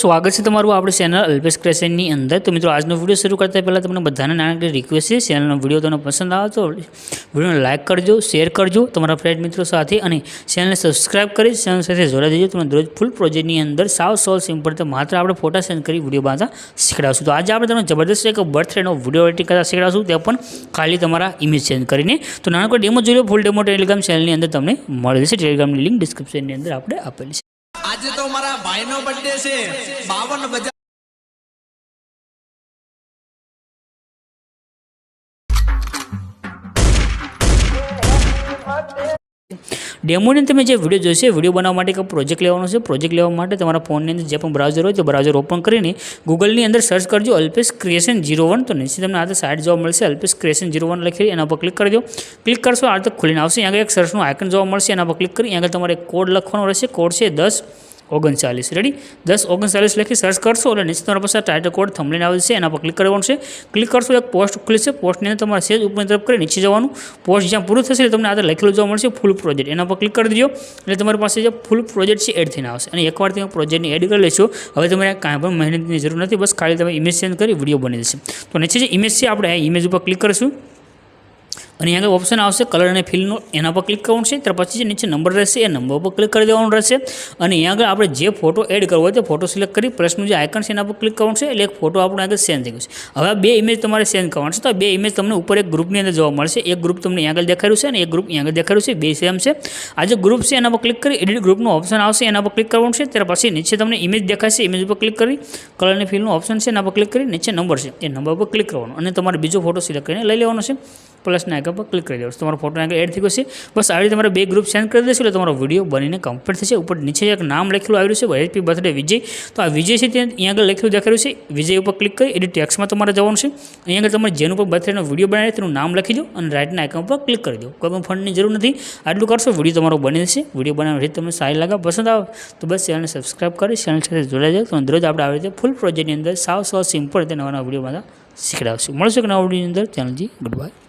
સ્વાગત છે તમારું આપણે ચેનલ અલ્પેશ ક્રેશનની અંદર. તો મિત્રો, આજનો વીડિયો શરૂ કરતા પહેલાં તમને બધાને નાનકડી રિક્વેસ્ટ છે. ચેનલનો વીડિયો તમને પસંદ આવે તો વિડીયોને લાઇક કરજો શેર કરજો. તમારા ફ્રેન્ડ મિત્રો સાથે અને ચેનલને સબસ્ક્રાઇબ કરી ચેનલ સાથે જોડાઈ દેજો. તમને દરરોજ ફૂલ પ્રોજેક્ટની અંદર સાવ સોલ સિમ્પલ તો માત્ર આપણે ફોટા સેન્ડ કરી વીડિયો બાંધા શીખડાવશું. તો આજે આપણે તમને જબરદસ્ત એક બર્થડેનો વીડિયો એડિટિંગ કરતા શીખડાવશું. તે પણ ખાલી તમારા ઇમેજ ચેન્જ કરીને. તો નાનકડો ડેમો જોઈ લો. ફૂલ ડેમો ટેલિગ્રામ ચેનલની અંદર તમને મળી જશે. ટેલિગ્રામની લિંક ડિસ્ક્રિપ્શનની અંદર આપણે આપેલી છે. આજે તો મારા ભાઈનો બર્થડે છે. બાવન બજાર ડેમોની તમે જે વીડિયો જોશે, વીડિયો બનાવવા માટે એક પ્રોજેક્ટ લેવાનો છે પ્રોજેક્ટ લેવા માટે તમારા ફોનની અંદર જે પણ બ્રાઉઝર હોય તે બ્રાઉઝર ઓપન કરીને ગૂગલની અંદર સર્ચ કરજો અલ્પેશ ક્રિએશન ઝીરો વન તો નીચે તમને આ તો સાઇટ જોવા મળશે અલ્પેશ ક્રિએશન ઝીરો વન લખી એના પર ક્લિક કરજો. ક્લિક કરશો, આ તો ખુલીને આવશે. અહીંયા એક સર્ચનું આઇકન જોવા મળશે, એના પર ક્લિક કરી, અહીંયા તમારે કોડ લખવાનો રહેશે. કોડ છે દસ. ઓગણચાલીસ. રેડી દસ ઓગણચાલીસ લખી સર્ચ કરશો એટલે નીચે તમારા પાસે ટાઇટલ કોડ થમલીને આવે છે, એના પર ક્લિક કરવાનું છે. ક્લિક કરશો એક પોસ્ટ ખુલશે પોસ્ટની અંદર તમારે સેજ ઉપરની તરફ કરી નીચે જવાનું. પોસ્ટ જ્યાં પૂરું થશે તમને આગળ લખેલું જોવા મળશે ફૂલ પ્રોજેક્ટ એના પર ક્લિક કરી દેજો. એટલે તમારી પાસે જે ફૂલ પ્રોજેક્ટ છે એડ થઈને આવશે. અને એકવાર તમે પ્રોજેક્ટને એડ કરી લેશો, હવે તમારે કાંઈ પણ મહેનતની જરૂર નથી. બસ ખાલી તમે ઇમેજ સેન્ડ કરી વીડિયો બની જશે તો નીચે જે ઇમેજ છે, આપણે આ ઇમેજ ઉપર ક્લિક કરીશું. અને અહીંયા આગળ ઓપ્શન આવશે કલર અને ફિલનો એના પર ક્લિક કરવાનું છે, ત્યાર પછી જે નીચે નંબર રહેશે, એ નંબર પર ક્લિક કરી દેવાનું રહેશે. અને અહીંયા આગળ આપણે જે ફોટો એડ કરવો હોય તે ફોટો સિલેક્ટ કરી પ્લસનું જે આઇકન છે એના પર ક્લિક કરવાનું છે, એટલે એક ફોટો આપણો આગળ સેન્ડ થઈ ગયો છે. હવે બે ઇમેજ તમારે સેન્ડ કરવાનું છે, તો બે ઇમેજ તમને ઉપર એક ગ્રુપની અંદર જોવા મળશે. એક ગ્રુપ તમને અહીંયા આગળ દેખાડ્યું છે અને એક ગ્રુપ અહીંયા આગળ દેખાડ્યું છે, બે સેમ છે. આ જે ગ્રુપ છે એના પર ક્લિક કરી એડિટ ગ્રુપનું ઓપ્શન આવશે, એના પર ક્લિક કરવાનું છે, ત્યાર પછી નીચે તમને ઇમેજ દેખાશે ઇમેજ પર ક્લિક કરી કલર અને ફિલનું ઓપ્શન છે, એના પર ક્લિક કરી નીચે નંબર છે, એ નંબર પર ક્લિક કરવાનો. અને તમારે બીજો ફોટો સિલેક્ટ કરીને લઈ લેવાનો છે પ્લસના આઇકન પર ક્લિક કરી દેવાનું તમારો ફોટો આગળ એડ થઈ ગયો છે. બસ આવી રીતે તમારે બે ગ્રુપ સેન્ડ કરી દેશો એટલે તમારો વીડિયો બનીને કમ્પ્લીટ થશે. ઉપર નીચે એક નામ લખેલું આવ્યું છે હેપી બર્થડે વિજય તો આ વિજય છે ત્યાં અહીંયા આગળ લખેલું દેખાયું છે. વિજય ઉપર ક્લિક કરી એડિટ ટેક્સમાં તમારે જવાનું છે. અહીંયા આગળ તમારે જેનું પર બર્થડેનો વીડિયો બનાવે તેનું નામ લખી દો અને રાઇટના આઇકન પર ક્લિક કરી દો. કોઈ પણ ફંડની જરૂર નથી. આટલું કરશો વીડિયો તમારો બની જશે વીડિયો બનાવવાની રીત તમને સારી લાગે, પસંદ આવે, તો બસ ચેનલને સબસ્ક્રાઇબ કરી ચેનલ સાથે જોડાઈ જાય તો દરરોજ આપણે આવી રીતે ફૂલ પ્રોજેક્ટની અંદર સાવ સાવ સિમ્પલ રીતે નવા નવા વીડિયો બધા શીખડાવશું. મળશે કે નવા વિડીયોની અંદર. ચેનલજી ગુડ બાય